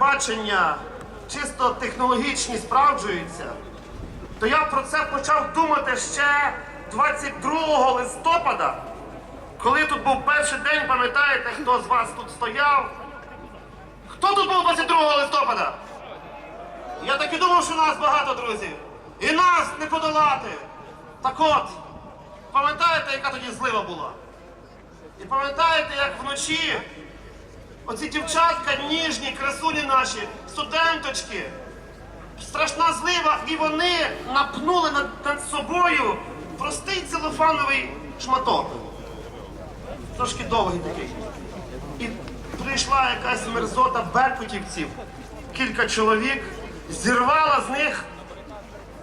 бачення чисто технологічні справджуються, то я про це почав думати ще 22 листопада, коли тут був перший день, пам'ятаєте, хто з вас тут стояв? Хто тут був 22 листопада? Я так і думав, що нас багато, друзі. І нас не подолати. Так от, пам'ятаєте, яка тоді злива була? І пам'ятаєте, як вночі оці дівчатка ніжні, красуні наші, студенточки, страшна злива, і вони напнули над, над собою простий целофановий шматок. Трошки довгий такий. І прийшла якась мерзота беркутівців, кілька чоловік, зірвала з них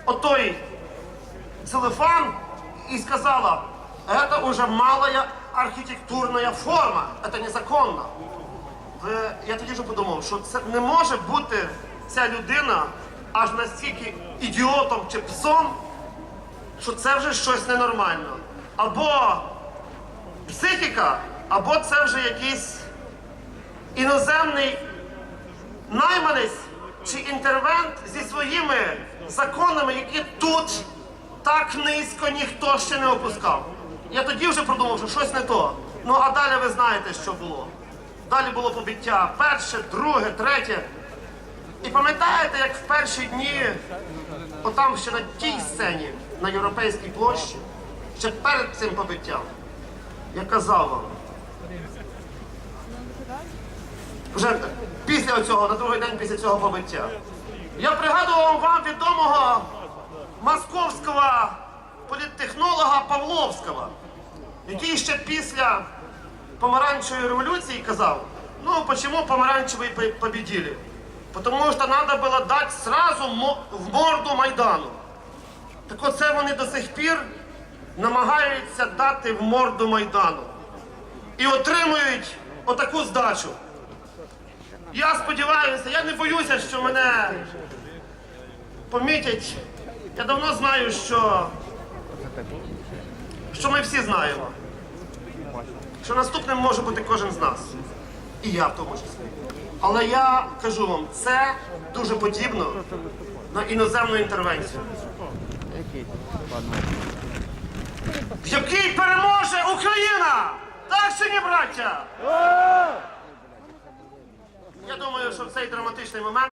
отой целлофан и сказала, это уже малая архітектурна форма, це незаконно. Ви- Я тоді ж подумав, що це не може бути ця людина аж настільки ідіотом чи псом, що це вже щось ненормально. Або психіка, або це вже якийсь іноземний найманець чи інтервент зі своїми законами, які тут так низько ніхто ще не опускав. Я тоді вже продумав, що щось не то. Ну а далі ви знаєте, що було. Далі було побиття перше, друге, третє. І пам'ятаєте, як в перші дні, отам ще на тій сцені, на Європейській площі, ще перед цим побиттям, я казав вам, вже після цього, на другий день після цього побиття. Я пригадував вам відомого московського політтехнолога Павловського, який ще після помаранчевої революції казав, ну почему помаранчевые по- победили? Потому что надо было дать сразу в морду Майдану. Так оце вони до сих пір намагаються дати в морду Майдану. І отримують отаку здачу. Я сподіваюся, я не боюся, що мене помітять. Я давно знаю, що, що ми всі знаємо. Що наступним може бути кожен з нас. І я в тому числі. Але я кажу вам, це дуже подібно на іноземну інтервенцію. В якій переможе Україна! Так чи ні, браття? Я думаю, що в цей драматичний момент.